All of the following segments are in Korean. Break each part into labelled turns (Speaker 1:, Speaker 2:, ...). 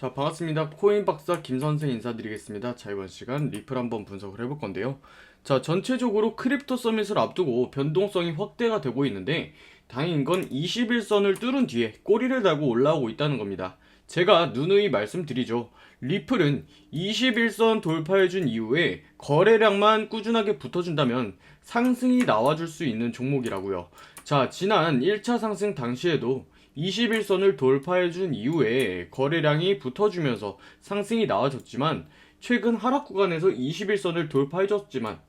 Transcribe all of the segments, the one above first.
Speaker 1: 자 반갑습니다. 코인 박사 김 선생 인사드리겠습니다. 자 이번 시간 리플 한번 분석을 해볼 건데요. 자 전체적으로 크립토 서밋을 앞두고 변동성이 확대가 되고 있는데 다행인 건 21선을 뚫은 뒤에 꼬리를 달고 올라오고 있다는 겁니다. 제가 누누이 말씀드리죠. 리플은 21선 돌파해준 이후에 거래량만 꾸준하게 붙어준다면 상승이 나와줄 수 있는 종목이라고요. 자 지난 1차 상승 당시에도 21선을 돌파해준 이후에 거래량이 붙어주면서 상승이 나와줬지만 최근 하락 구간에서 21선을 돌파해줬지만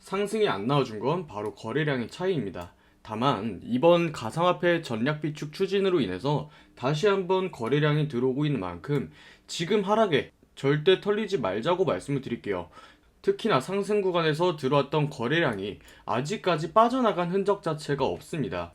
Speaker 1: 상승이 안 나와준 건 바로 거래량의 차이입니다. 다만 이번 가상화폐 전략 비축 추진으로 인해서 다시 한번 거래량이 들어오고 있는 만큼 지금 하락에 절대 털리지 말자고 말씀을 드릴게요. 특히나 상승 구간에서 들어왔던 거래량이 아직까지 빠져나간 흔적 자체가 없습니다.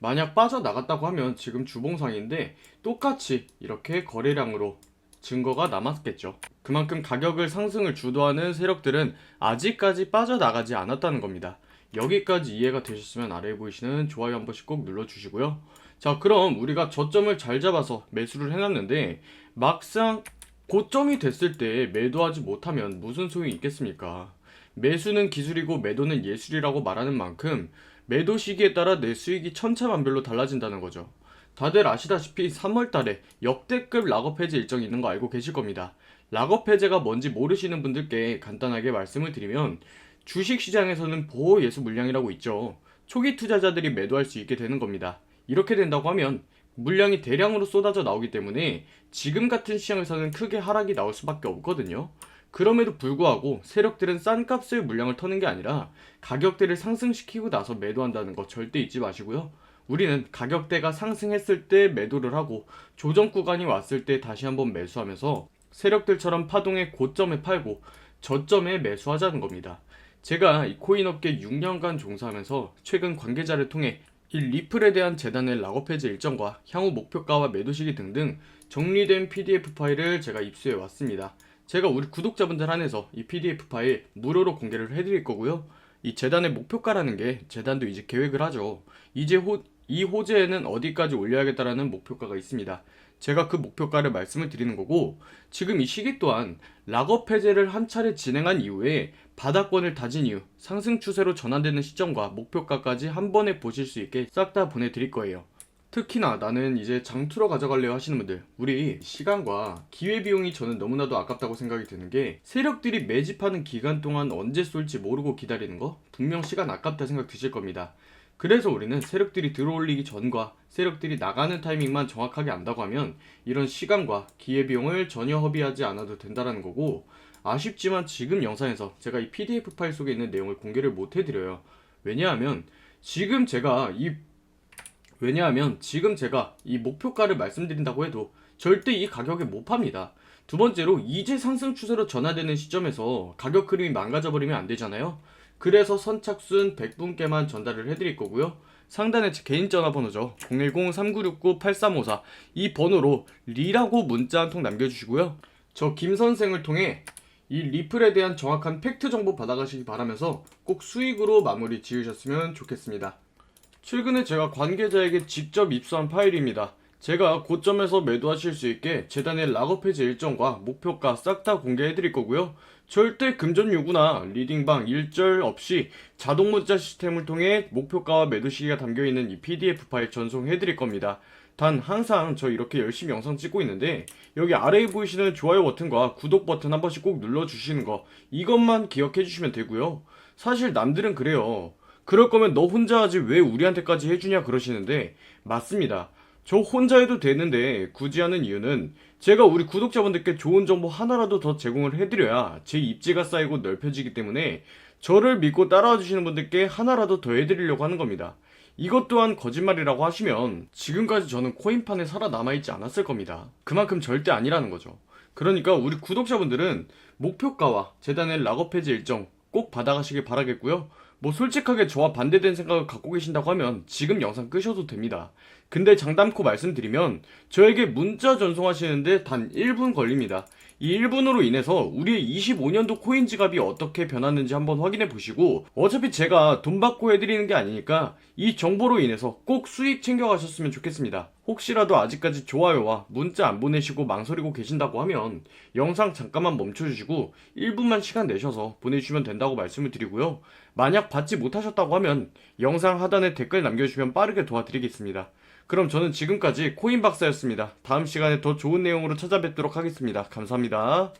Speaker 1: 만약 빠져나갔다고 하면 지금 주봉상인데 똑같이 이렇게 거래량으로 증거가 남았겠죠. 그만큼 가격을 상승을 주도하는 세력들은 아직까지 빠져나가지 않았다는 겁니다. 여기까지 이해가 되셨으면 아래에 보이시는 좋아요 한 번씩 꼭 눌러주시고요. 자, 그럼 우리가 저점을 잘 잡아서 매수를 해놨는데 막상 고점이 됐을 때 매도하지 못하면 무슨 소용이 있겠습니까? 매수는 기술이고 매도는 예술이라고 말하는 만큼 매도 시기에 따라 내 수익이 천차만별로 달라진다는 거죠. 다들 아시다시피 3월 달에 역대급 락업 해제 일정이 있는 거 알고 계실 겁니다. 락업 해제가 뭔지 모르시는 분들께 간단하게 말씀을 드리면 주식 시장에서는 보호 예수 물량이라고 있죠. 초기 투자자들이 매도할 수 있게 되는 겁니다. 이렇게 된다고 하면 물량이 대량으로 쏟아져 나오기 때문에 지금 같은 시장에서는 크게 하락이 나올 수밖에 없거든요. 그럼에도 불구하고 세력들은 싼 값을 물량을 터는 게 아니라 가격대를 상승시키고 나서 매도한다는 거 절대 잊지 마시고요. 우리는 가격대가 상승했을 때 매도를 하고 조정 구간이 왔을 때 다시 한번 매수하면서 세력들처럼 파동의 고점에 팔고 저점에 매수하자는 겁니다. 제가 이 코인 업계 6년간 종사하면서 최근 관계자를 통해 이 리플에 대한 재단의 락업 해제 일정과 향후 목표가와 매도 시기 등등 정리된 PDF 파일을 제가 입수해 왔습니다. 제가 우리 구독자분들 한해서 이 PDF 파일 무료로 공개를 해드릴 거고요. 이 재단의 목표가라는 게 재단도 이제 계획을 하죠. 이제 호, 이 호재에는 어디까지 올려야겠다라는 목표가가 있습니다. 제가 그 목표가를 말씀을 드리는 거고 지금 이 시기 또한 락업 해제를 한 차례 진행한 이후에 바닥권을 다진 이후 상승 추세로 전환되는 시점과 목표가까지 한 번에 보실 수 있게 싹 다 보내드릴 거예요. 특히나 나는 이제 장투러 가져갈래요 하시는 분들 우리 시간과 기회비용이 저는 너무나도 아깝다고 생각이 드는 게 세력들이 매집하는 기간 동안 언제 쏠지 모르고 기다리는 거 분명 시간 아깝다 생각 드실 겁니다. 그래서 우리는 세력들이 들어올리기 전과 세력들이 나가는 타이밍만 정확하게 안다고 하면 이런 시간과 기회비용을 전혀 허비하지 않아도 된다는 거고 아쉽지만 지금 영상에서 제가 이 PDF 파일 속에 있는 내용을 공개를 못 해드려요. 왜냐하면 지금 제가 이 왜냐하면 지금 제가 이 목표가를 말씀드린다고 해도 절대 이 가격에 못 팝니다. 두 번째로 이제 상승 추세로 전환되는 시점에서 가격 흐름이 망가져 버리면 안 되잖아요. 그래서 선착순 100분께만 전달을 해드릴 거고요. 상단에 제 개인 전화번호죠. 010-3969-8354 이 번호로 리라고 문자 한 통 남겨주시고요. 저 김 선생을 통해 이 리플에 대한 정확한 팩트 정보 받아가시기 바라면서 꼭 수익으로 마무리 지으셨으면 좋겠습니다. 최근에 제가 관계자에게 직접 입수한 파일입니다. 제가 고점에서 매도하실 수 있게 재단의 락업 해제 일정과 목표가 싹 다 공개해 드릴 거고요. 절대 금전 요구나 리딩방 일절 없이 자동 문자 시스템을 통해 목표가와 매도 시기가 담겨 있는 이 PDF 파일 전송해 드릴 겁니다. 단 항상 저 이렇게 열심히 영상 찍고 있는데 여기 아래에 보이시는 좋아요 버튼과 구독 버튼 한 번씩 꼭 눌러 주시는 거 이것만 기억해 주시면 되고요. 사실 남들은 그래요. 그럴 거면 너 혼자 하지 왜 우리한테까지 해주냐 그러시는데 맞습니다. 저 혼자 해도 되는데 굳이 하는 이유는 제가 우리 구독자분들께 좋은 정보 하나라도 더 제공을 해드려야 제 입지가 쌓이고 넓혀지기 때문에 저를 믿고 따라와 주시는 분들께 하나라도 더 해드리려고 하는 겁니다. 이것 또한 거짓말이라고 하시면 지금까지 저는 코인판에 살아남아있지 않았을 겁니다. 그만큼 절대 아니라는 거죠. 그러니까 우리 구독자분들은 목표가와 재단의 락업 해제 일정 꼭 받아가시길 바라겠고요. 뭐 솔직하게 저와 반대된 생각을 갖고 계신다고 하면 지금 영상 끄셔도 됩니다. 근데 장담코 말씀드리면 저에게 문자 전송하시는데 단 1분 걸립니다. 이 1분으로 인해서 우리의 25년도 코인 지갑이 어떻게 변했는지 한번 확인해 보시고 어차피 제가 돈 받고 해드리는 게 아니니까 이 정보로 인해서 꼭 수익 챙겨가셨으면 좋겠습니다. 혹시라도 아직까지 좋아요와 문자 안 보내시고 망설이고 계신다고 하면 영상 잠깐만 멈춰주시고 1분만 시간 내셔서 보내주시면 된다고 말씀을 드리고요. 만약 받지 못하셨다고 하면 영상 하단에 댓글 남겨주시면 빠르게 도와드리겠습니다. 그럼 저는 지금까지 코인 박사였습니다. 다음 시간에 더 좋은 내용으로 찾아뵙도록 하겠습니다. 감사합니다.